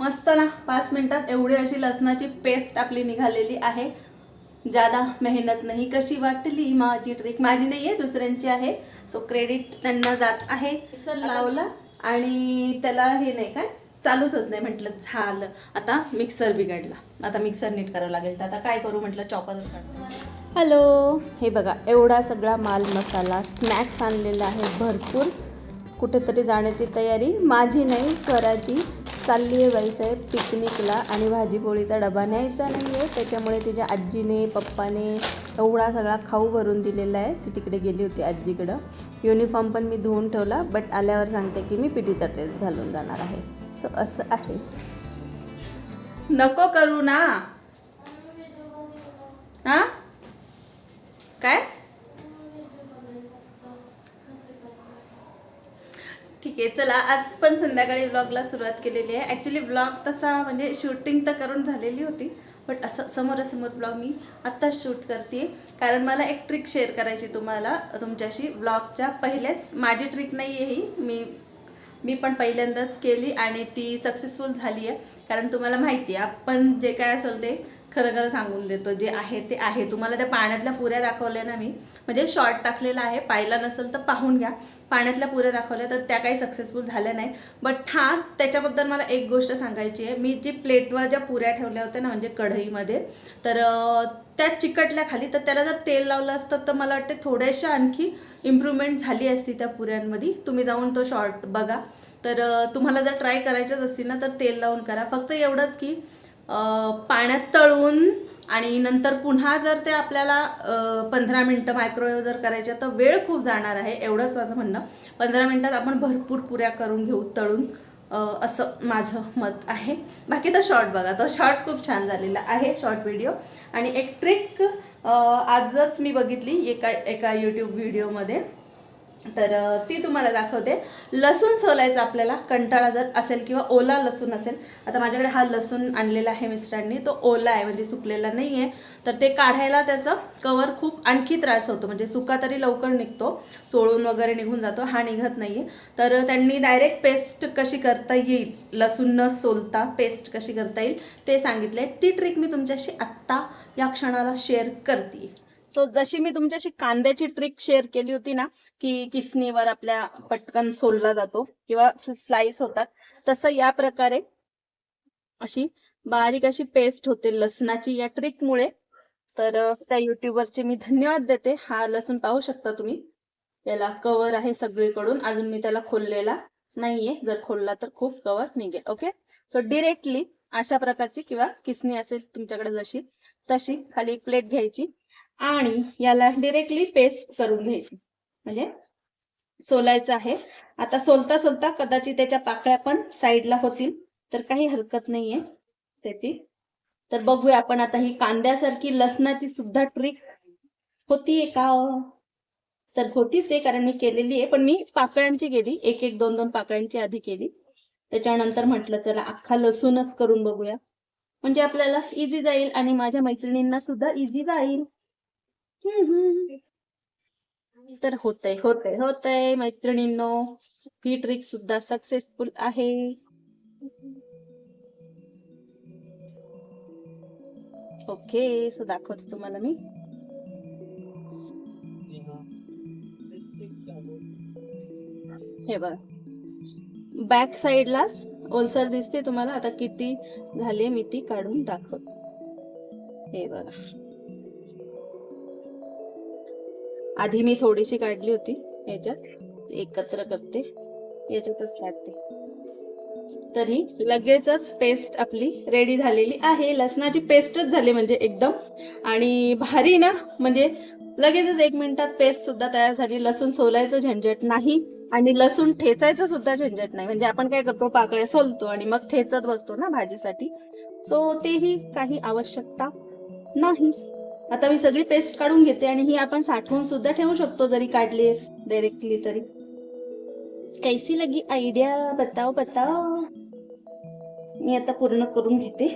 मस्त ना पाच मिनिटात एवढी अशी लसणाची पेस्ट आपली निघालेली आहे. ज्यादा मेहनत नाही कशी वाटली माझी ट्रिक माझी नाही आहे दुसऱ्यांची आहे. सो क्रेडिट त्यांना जात आहे. मिक्सर लावला आणि त्याला हे नाही काय? चालूच होत नाही म्हटलं झालं. आता मिक्सर बिघडला. आता मिक्सर नीट करावं लागेल. तर आता काय करू म्हटलं चॉपरच काढतो. हॅलो हे बघा एवढा सगळा माल मसाला स्नॅक्स आणलेला आहे भरपूर. कुठेतरी जाण्याची तयारी. माझी नाही स्वराची. चालली आहे बाईसाहेब पिकनिकला आणि भाजीपोळीचा डबा न्यायचा नाही आहे. त्याच्यामुळे तिच्या आजीने पप्पाने एवढा सगळा खाऊ भरून दिलेला आहे. ती तिकडे गेली होती आजीकडं. युनिफॉर्म पण मी धुवून ठेवला बट आल्यावर सांगते की मी पिटीचा ड्रेस घालून जाणार आहे. सो असं आहे. नको करू ना. हां? काय? ठीक आहे चला आज पण संध्याकाळी ब्लॉगला सुरुवात केलेली आहे. ॲक्च्युली ब्लॉग तसा म्हणजे शूटिंग तर करून झालेली होती बट असं समोरासमोर ब्लॉग मी आत्ताच शूट करते कारण मला एक ट्रिक शेअर करायची तुम्हाला तुमच्याशी. ब्लॉगच्या पहिल्याच माझी ट्रिक नाही आहे ही. मी मी पण पहिल्यांदाच केली आणि ती सक्सेसफुल झाली आहे कारण तुम्हाला माहिती आहे आपण जे काय असेल ते खरं खरं सांगून देतो जे आहे ते आहे. तुम्हाला त्या पाण्यातल्या पुऱ्या दाखवल्या ना मी. म्हणजे शॉर्ट टाकलेला आहे. पाहिला नसेल तर पाहून घ्या. पाण्यातल्या पुऱ्या दाखवल्या तर त्या काही सक्सेसफुल झाल्या नाही. बट हा त्याच्याबद्दल मला एक गोष्ट सांगायची आहे. मी जी प्लेटवर ज्या पुऱ्या ठेवल्या होत्या ना म्हणजे कढईमध्ये तर त्या चिकटल्या खाली. तर त्याला जर तेल लावलं असतं तर मला वाटते थोड्याशा आणखी इम्प्रूव्हमेंट झाली असती त्या पुऱ्यांमध्ये. तुम्ही जाऊन तो शॉर्ट बघा. तर तुम्हाला जर ट्राय करायच्याच असतील ना तर तेल लावून करा. फक्त एवढंच की पाण्यात तळून आणि नंतर पुन्हा जर ते आपल्याला पंधरा मिनटं मायक्रोवेव्ह जर करायच्या तर वेळ खूप जाणार आहे एवढंच माझं म्हणणं. पंधरा मिनटात आपण भरपूर पुऱ्या करून घेऊ तळून असं माझं मत आहे. बाकी तो शॉर्ट बघा तो शॉर्ट खूप छान झालेला आहे शॉर्ट व्हिडिओ आणि एक ट्रिक आजच मी बघितली एका एका यूट्यूब व्हिडिओमध्ये तर ती तुम्हाला दाखवते. लसूण सोलायचं आपल्याला कंटाळा जर असेल किंवा ओला लसूण असेल आता माझ्याकडे हा लसूण आणलेला आहे मिस्टरांनी. तो ओला आहे म्हणजे सुकलेला नाही आहे तर ते काढायला त्याचं कवर खूप आणखी त्रास होतो म्हणजे सुका तरी लवकर निघतो. चोळून वगैरे निघून जातो हा निघत नाही आहे तर त्यांनी डायरेक्ट पेस्ट कशी करता येईल लसूण न सोलता पेस्ट कशी करता येईल ते सांगितले ती ट्रिक मी तुमच्याशी आत्ता या क्षणाला शेअर करते सो जशी मी तुमच्याशी कांद्याची ट्रिक शेअर केली होती ना की किसनीवर आपल्या पटकन सोलला जातो किंवा स्लाइस होतात तसं या प्रकारे अशी बारीक अशी पेस्ट होते लसणाची या ट्रिकमुळे तर त्या युट्यूबरचे मी धन्यवाद देते. हा लसूण पाहू शकता तुम्ही. याला कवर आहे सगळीकडून. अजून मी त्याला खोललेला नाहीये. जर खोलला तर खूप कवर निघेल. ओके सो डिरेक्टली अशा प्रकारची किंवा किसनी असेल तुमच्याकडे जशी तशी खाली एक प्लेट घ्यायची. आणि याला डिरेक्टली पेस्ट करून घ्यायची. म्हणजे सोलायचं आहे. आता सोलता सोलता कदाचित त्याच्या पाकळ्या पण साईडला होतील. तर काही हरकत नाहीये त्याची. तर बघूया आपण आता ही कांद्यासारखी लसणाची सुद्धा ट्रिक होतीये का? तर होतीच आहे कारण मी केलेली आहे. पण मी पाकळ्यांची केली. एक एक दोन दोन पाकळ्यांची आधी केली. त्याच्यानंतर म्हटलं चला अख्खा लसूणच करून बघूया. म्हणजे आपल्याला इझी जाईल आणि माझ्या मैत्रिणींना सुद्धा इझी जाईल. तर होतय. होतय. होतय. मैत्रिणींनो ही ट्रिक सुद्धा सक्सेसफुल आहे. ओके सो दाखवते तुम्हाला मी. हे बघा. बॅक साइडलाच ओलसर दिसते तुम्हाला. आता किती झाले मी ती काढून दाखवते. हे बघा. आधी मी थोडीशी काढली होती याच्यात. एकत्र करते. याच्यातच काढते. तरी लगेचच पेस्ट आपली रेडी झालेली आहे. लसणाची पेस्टच झाली म्हणजे एकदम. आणि भारी ना? म्हणजे लगेचच एक मिनिटात पेस्ट सुद्धा तयार झाली. लसूण सोलायचं झंझट नाही. आणि लसूण ठेचायचं सुद्धा झंझट नाही. म्हणजे आपण काय करतो? पाकळ्या सोलतो आणि मग ठेचत बसतो ना भाजीसाठी. सो तेही काही आवश्यकता नाही. आता मी सगळी पेस्ट काढून घेते आणि ही आपण साठवून सुद्धा ठेवू शकतो जरी काढली डायरेक्टली तरी. कैसी लगी आयडिया बताओ बताओ. मी आता पूर्ण करून घेते.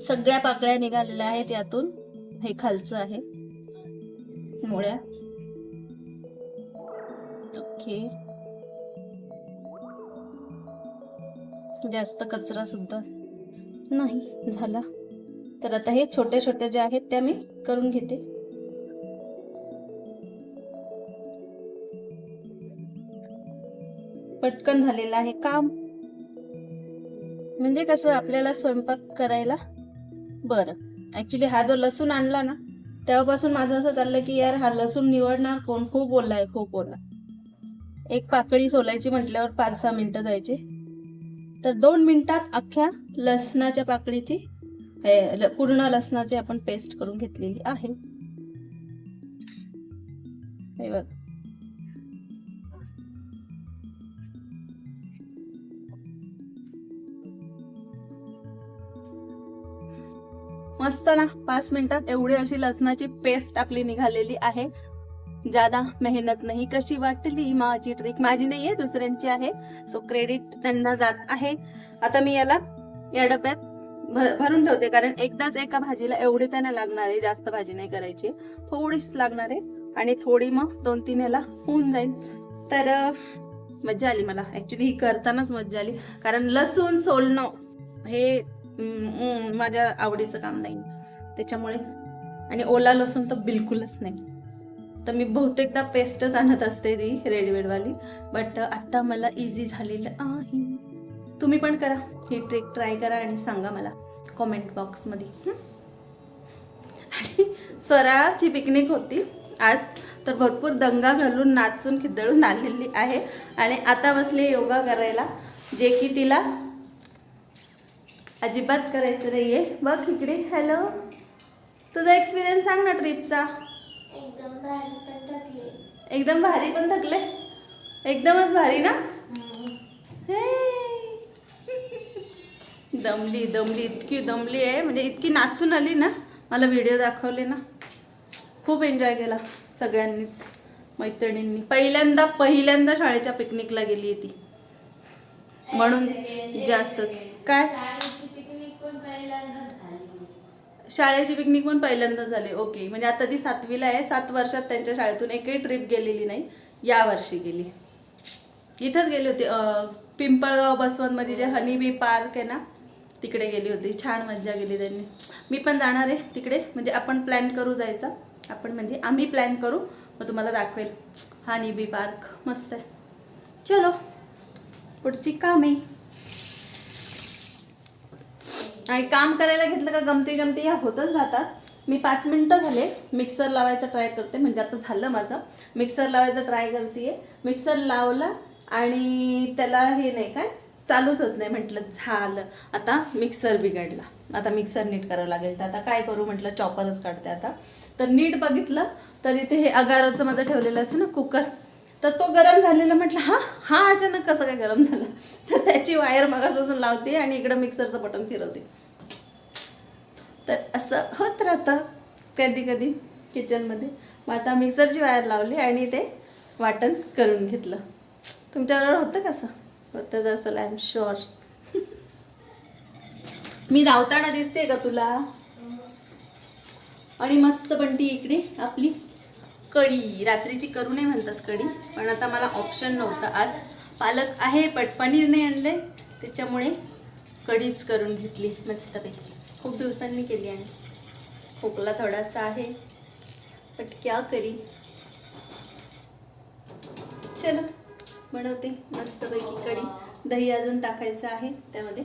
सगळ्या पाकळ्या निघालेल्या आहेत यातून. हे खालचं आहे. मुळ्या. ओके. जास्त कचरा सुद्धा नाही झाला. तर आता हे छोट्या छोट्या ज्या आहेत त्या मी करून घेते. पटकन झालेलं आहे काम. म्हणजे कसं आपल्याला स्वयंपाक करायला? बरं. ऍक्च्युली हा जो लसूण आणला ना तेव्हापासून माझं असं चाललं की यार हा लसूण निवडणार कोण? खूप ओला खूप ओला एक पाकळी सोलायची म्हटल्यावर पाच सहा मिनिटं जायचे. तर दोन मिनिटात अख्ख्या लसणाच्या पाकळीची हे, पूर्ण लसणाची आपण पेस्ट करून घेतलेली आहे. हे बघ. मस्त ना पाच मिनिटात एवढी अशी लसणाची पेस्ट आपली निघालेली आहे. ज्यादा मेहनत नाही कशी वाटली? माझी ट्रिक माझी नाही आहे दुसऱ्यांची आहे. सो क्रेडिट त्यांना जात आहे. आता मी याला या डब्यात भ- भरून ठेवते. कारण एकदाच एका भाजीला एवढी त्यांना लागणार आहे जास्त भाजी नाही करायची. थोडीच लागणार आहे. आणि थोडी मग दोन तीन याला होऊन जाईल. तर मज्जा आली मला. ऍक्च्युली ही करतानाच मज्जा आली. कारण लसूण सोलणं हे माझ्या आवडीचं काम नाही. त्याच्यामुळे आणि ओला लसूण तर बिलकुलच नाही. तर मी बहुतेकदा पेस्टच आणत असते ती रेडीमेडवाली. बट आत्ता मला इझी झालेलं आहे. तुम्ही पण करा. ही ट्रिक ट्राय करा आणि सांगा मला कॉमेंट बॉक्समध्ये आणि स्वराची पिकनिक होती आज. तर भरपूर दंगा घालून नाचून खिदळून आलेली आहे. आणि आता बसली योगा करायला. जे की तिला अजिबात करायचं नाही आहे बघ इकडे. हॅलो तुझा एक्सपिरियन्स सांग ना ट्रिपचा एकदम भारी पण थकले एकदमच भारी ना. दमली दमली इतकी दमली आहे. म्हणजे इतकी नाचून आली ना मला व्हिडिओ दाखवले ना. खूप एन्जॉय केला सगळ्यांनीच मैत्रिणींनी. पहिल्यांदा पहिल्यांदा शाळेच्या पिकनिकला गेली आहे ती. म्हणून जास्तच. काय शाळेची पिकनिक पण पहिल्यांदाच झाली शाळेची पिकनिक पण पहिल्यांदा झाली. ओके म्हणजे आता ती सातवीला आहे. सात वर्षात त्यांच्या शाळेतून एकही ट्रिप गेलेली नाही. या वर्षी गेली. इथंच गेली होती. पिंपळगाव बसवंतमध्ये जे हनी बी पार्क आहे ना तिकडे गेली होती. छान मज्जा गेली त्यांनी. मी पण जाणार आहे तिकडे. म्हणजे आपण प्लॅन करू जायचा. आपण म्हणजे आम्ही प्लॅन करू. मग तुम्हाला दाखवेल. Honey bee park. मस्त आहे. चलो. पुढची कामे. आणि काम करायला घेतलं का गमती गमती ह्या होतच राहतात. मी पाच मिनटं झाले मिक्सर लावायचा ट्राय करते म्हणजे आता झालं माझं. मिक्सर लावायचं ट्राय करते मिक्सर लावला आणि त्याला हे नाही काय चालूच होत नाही. म्हटलं झालं. आता मिक्सर बिघडला. आता मिक्सर नीट करावं लागेल. तर आता काय करू? म्हटलं चॉपरच काढते आता. तर नीट बघितलं तर इथे हे अगाराचं माझं ठेवलेलं असं ना कुकर तर तो गरम झालेला म्हटलं हा हा अचानक कसं काय गरम झाला? तर त्याची वायर मगापासून लावते आणि इकडं मिक्सरचं बटन फिरवते. तर असं होत राहतं कधी कधी किचनमध्ये मग आता मिक्सरची वायर लावली आणि ते वाटण करून घेतलं. तुमच्याबरोबर होतं कसं होतंच असेल आय एम शुअर मी धावताना दिसते का तुला? आणि मस्त पण ती इकडे आपली. कढी रात्रीची करू नये म्हणतात कढी पण आता मला ऑप्शन नव्हता आज. पालक आहे पण पनीर नाही आणले त्याच्यामुळे कढीच करून घेतली मस्तपैकी. खूप दिवसांनी केली आणि खोकला थोडासा आहे बट क्या करी? चलो बनवते मस्तपैकी कढी. दही अजून टाकायचं आहे त्यामध्ये.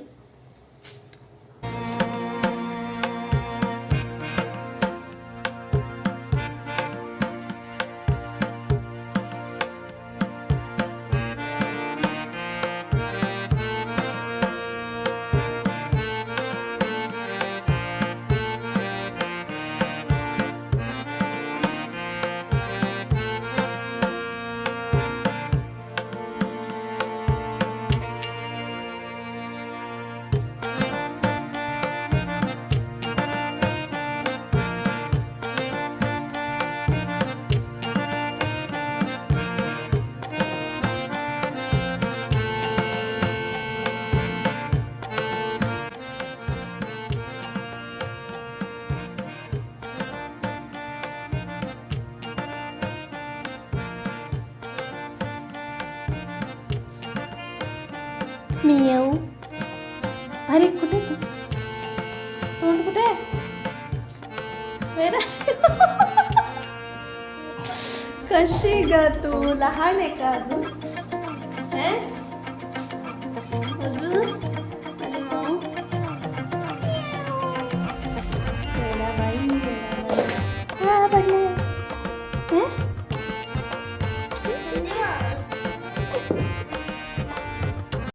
मी येऊ अरे कुठे तू? तोंड कुठे? आहे कशी ग तू? लहान आहे का अजून?